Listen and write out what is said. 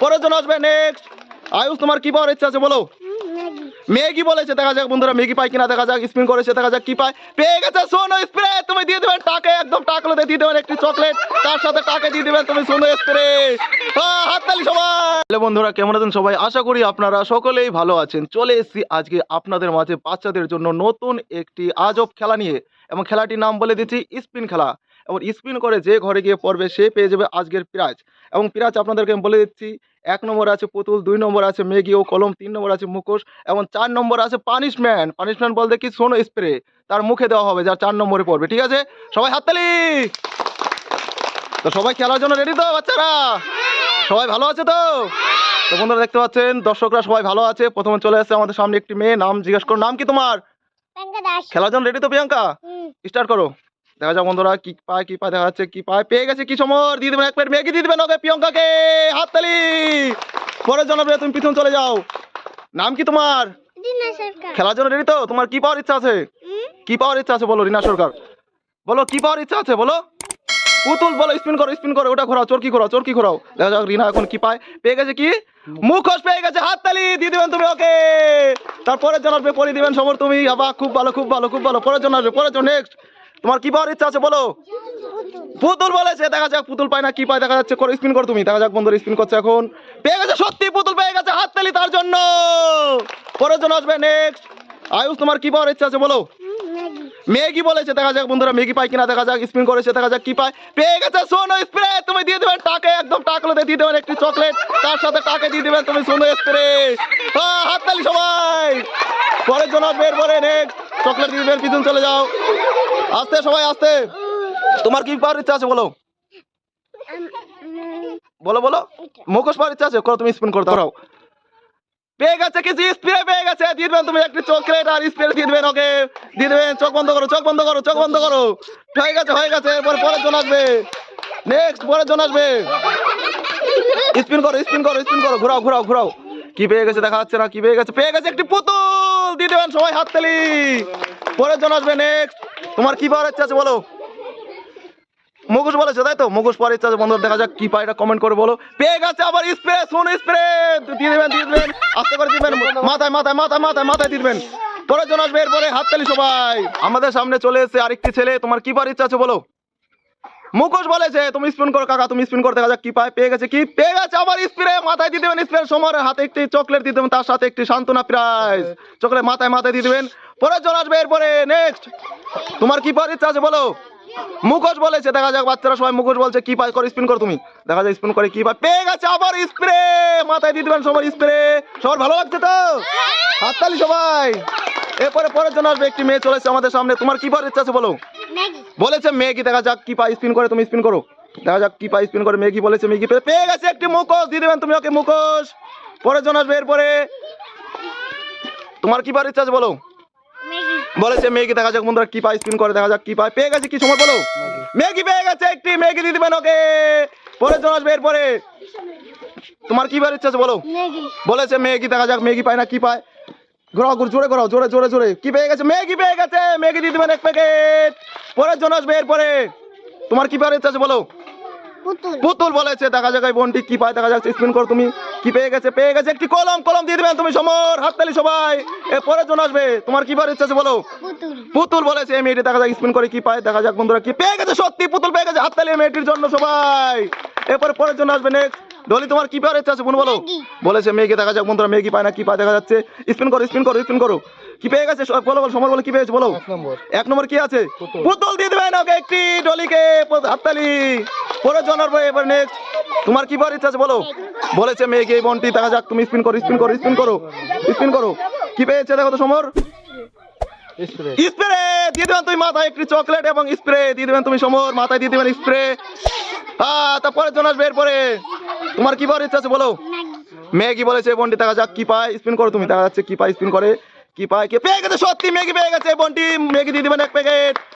পরের আসবে নেক্সট আয়ুষ, তোমার কি পাওয়ার ইচ্ছা আছে বলো? মেগি বলেছে, দেখা যাক বন্ধুরা মেগি পায় কিনা, দেখা যাক স্পিন করেছে, দেখা যাক কি পায়। পেয়ে গেছে সোনো স্প্রে তুমি দিয়ে দেবেন টাকে, একদম টাকলোতে দিয়ে দেবেন একটি চকলেট তার সাথে টাকে দিয়ে দেবেন তুমি সোনো স্প্রে সবাই! হ্যালো বন্ধুরা, কেমন আছেন সবাই? আশা করি আপনারা সকলেই ভালো আছেন। চলে এসেছি আজকে আপনাদের মাঝে বাচ্চাদের জন্য নতুন একটি আজব খেলা নিয়ে, এবং খেলাটির নাম বলে দিচ্ছি স্পিন খেলা। এবং স্পিন করে যে ঘরে গিয়ে পড়বে সে পেয়ে যাবে আজকের প্রাইজ। এবং প্রাইজ আপনাদেরকে আমি বলে দিচ্ছি এক নম্বর আছে পুতুল দুই নম্বর আছে মেগি ও কলম তিন নম্বর আছে মুখোশ এবং চার নম্বর আছে পানিশমেন্ট পানিশমেন্ট বলতে কি সোনো স্প্রে তার মুখে দেওয়া হবে যার চার নম্বরে পড়বে ঠিক আছে? সবাই হাততালি! তো সবাই খেলার জন্য রেডি তো বাচ্চারা? সবাই ভালো আছে তো? তো বন্ধুরা দেখতে পাচ্ছেন দর্শকরা সবাই ভালো আছে। প্রথমে চলে আসছে আমাদের সামনে একটি মেয়ে নাম জিজ্ঞেস করো নাম কি তোমার? খেলার জন্য রেডি তো প্রিয়াঙ্কা? স্টার্ট করো। দেখা যাক বন্ধুরা কি পায় কি পায় দেখা যাচ্ছে কি পায়। পেয়ে গেছে কি সমর? দিয়ে দেবেন এক প্লেট ম্যাগি দিয়ে দেবেন ওকে প্রিয়ঙ্কাকে। হাততালি! পরের জন্য তুমি পিছন চলে যাও। নাম কি তোমার? খেলার জন্য রেডি তো? তোমার কি পাওয়ার ইচ্ছা আছে? কি পাওয়ার ইচ্ছা আছে বলো রিনা সরকার। বলো কি পাওয়ার ইচ্ছা আছে বলো? পুতুল বলো স্পিন করো স্পিন করো ওটা ঘোরাও চরকি ঘোরাও চরকি ঘোরাও। দেখা যাক রিনা এখন কি পায়। পেয়ে গেছে কি? মুখোশ পেয়ে গেছে হাততালি! দিয়ে দিবেন তুমি ওকে। তারপরের জন আসবে পরে দিবেন সমর তুমি। আবার খুব ভালো খুব ভালো খুব ভালো। পরের জন আসবে পরের জন নেক্সট তোমার কি পাওয়ার ইচ্ছা আছে বলো? পুতুল বলেছে দেখা যাক পুতুল পায় না কি পায়, দেখা যাচ্ছে করো স্পিন করো তুমি। দেখা যাক বন্ধুরা স্পিন করছে এখন। পেয়ে গেছে সত্যি পুতুল, পেয়ে গেছে হাততালি তার জন্য। পরের জন আসবে নেক্সট আয়ুষ, তোমার কি পাওয়ার ইচ্ছা আছে বলো? মেগি বলেছে, দেখা যাক বন্ধুরা মেগি পায় কিনা, দেখা যাক স্পিন করেছে দেখা যাক কি পায়। পেয়ে গেছে সোনো স্প্রে তুমি দিয়ে দেবেন টাকে, একদম টাকলোতে দিয়ে দেবেন একটি চকলেট তার সাথে টাকে দিয়ে দেবেন তুমি সোনো স্প্রে হাততালি সবাই। পরের জন্য বের পরে নেক্সট চকলেট দিয়ে দেবেন, পিছন চলে যাও। আস্তে সবাই আস্তে। তোমার কি পাওয়ার ইচ্ছা আছে বলো? বলো বলো। মুখোশ পাওয়ার ইচ্ছা আছে? করো তুমি স্পিন করতে পারো পেয়ে গেছে কিছু স্প্রে পেয়ে গেছে। দিয়ে দেবেন তুমি একটি চকলেট আর স্প্রে দিয়ে দেবেন ওকে দিয়ে দেবেন চোখ বন্ধ করো চোখ বন্ধ করো চোখ বন্ধ করো। হয়ে গেছে হয়ে গেছে। এরপর পরের জন আসবে। নেক্সট পরের জন আসবে। স্পিন করো স্পিন করো স্পিন করো। ঘোরাও ঘোরাও ঘোরাও। কি পেয়ে গেছে দেখা যাচ্ছে না কি পেয়ে গেছে? পেয়ে গেছে একটি পুতুল। দিয়ে দেবেন সবাই হাততালি পরের জন আসবে নেক্সট তোমার কি পাওয়ার ইচ্ছা আছে বলো? মুখোশ বলেছে, তাই তো? মুখোশ পরে ইচ্ছা আছে, বন্ধুরা, দেখা যাক কি পায়, এটা কমেন্ট করে বলো। পেয়ে গেছে আবার স্প্রে সোন স্প্রে দিয়ে দেবেন দিয়ে দেবেন। আস্তে করে দিবেন। মাথায় মাথায় মাথায় মাথায় মাথায় দেবেন। পরের জন আসবে, এরপরে হাততালি সবাই। আমাদের সামনে চলে এসেছে আরেকটি ছেলে, তোমার কি পাওয়ার ইচ্ছা আছে বলো? মুখোশ বলেছে, তুমি স্পিন করো, কাকা, তুমি স্পিন করো, দেখা যাক কি পায়। পেয়ে গেছে কি? পেয়ে গেছে আবার স্প্রে মাথায় দিয়ে দেবেন স্প্রে সময় হাতে একটি চকলেট দিয়ে দেবেন, তার সাথে একটি সান্ত্বনা প্রাইজ চকলেট মাথায় মাথায় দিয়ে দেবেন। পরের জন আসবে এরপরে নেক্সট তোমার কি পাওয়ার ইচ্ছা আছে বলো? মুখোশ বলেছে দেখা যাক বাচ্চারা সবাই মুখোশ বলছে কি পায়? করে স্পিন করো তুমি। দেখা যাক স্পিন করে কি পায়। পেয়ে গেছে আবার স্প্রে মাথায় দিয়ে দেবেন সবার স্প্রে সবার ভালো লাগছে তো? হাততালি সবাই! এরপরে পরের জন্য আসবে একটি মেয়ে চলেছে আমাদের সামনে। তোমার কি পাওয়ার ইচ্ছা আছে বলো? ম্যাগি। বলেছে মেগি দেখা যাক কি পায় স্পিন করে তুমি স্পিন করো। দেখা যাক কি পায় স্পিন করে মেগি বলেছে মেগি পেয়ে পেয়ে গেছে একটি মুখোশ দিয়ে দেবেন তুমি ওকে মুখোশ। পরের জন আসবে এরপরে। তোমার কি পাওয়ার ইচ্ছা আছে বলো? ম্যাগি বলেছে মেগি দেখা যাক বন্ধুরা কি পায় স্পিন করে দেখা যাক কি পায়। পেয়ে গেছে কি সময় বলো? মেগি পেয়ে গেছে একটি মেগি দিয়ে দিবেন ওকে। পরের জন আসবে এরপরে। তোমার কি বার ইচ্ছা আছে বলো? বলেছে মেগি দেখা যাক মেগি পায় না কি পায়। ঘোরাও ঘুর জোরে ঘোরাও জোরে জোরে জোরে। কি পেয়ে গেছে? মেগি পেয়ে গেছে মেগি দিয়ে দিবেন এক প্যাকেট পরের জন আসবে এরপরে। তোমার কি বার ইচ্ছা আছে বলো? পুতুল। বলেছে দেখা যাক বন্টি কি পায় দেখা যাচ্ছে স্পিন করো তুমি। কি পেয়ে গেছে পেয়ে গেছে একটি কলম কলম দিয়ে দিবেন তুমি সমর হাততালি সবাই। এ পরের জন আসবে তোমার কি বার ইচ্ছা আছে বলো? পুতুল। বলেছে এই মেয়েটি দেখা যাক স্পিন করে কি পায় দেখা যাক বন্ধুরা কি পেয়ে গেছে সত্যি পুতুল পেয়ে গেছে হাততালি মেয়েটির জন্য সবাই। এরপরে পরের জন্য আসবে নেক্সট ডলি তোমার কি পাওয়ার ইচ্ছা আছে বোন বলো। বলেছে মেয়েকে দেখা যাক বন্ধুরা মেয়ে কি পায় না কি পায় দেখা যাচ্ছে। স্পিন করো স্পিন করো স্পিন করো। কি পেয়ে গেছে? বলো বলো সমর বলো কি পেয়েছে বলো। এক নম্বর। কি আছে? পুতুল। দিয়ে দেবেন ওকে একটি ডলিকে হাততালি। পরের জন আসবে এবার নেক্সট। তোমার কি পাওয়ার ইচ্ছা আছে বলো। বলেছে মেয়েকে এই বোনটি দেখা যাক তুমি স্পিন করো স্পিন করো স্পিন করো স্পিন করো। কি পেয়েছে দেখো তো সমর? স্প্রে! দিয়ে দেবেন তুমি মাথায় একটি চকলেট এবং স্প্রে। দিয়ে দেবেন তুমি সমর মাথায় দিয়ে দেবেন স্প্রে। হ্যাঁ তারপরে জন আসবে, এরপরে। তোমার কি পাওয়ার ইচ্ছা আছে, বলো? মেয়ে কি বলেছে, বন্টি, দেখা যাক কি পায়। স্পিন করো তুমি, দেখা যাচ্ছে কি পায় স্পিন করে। কি পায়, কি পেয়ে গেছে, সত্যি মেগি পেয়ে গেছে, বন্টি। মেগি দিয়ে দিবেন এক প্যাকেট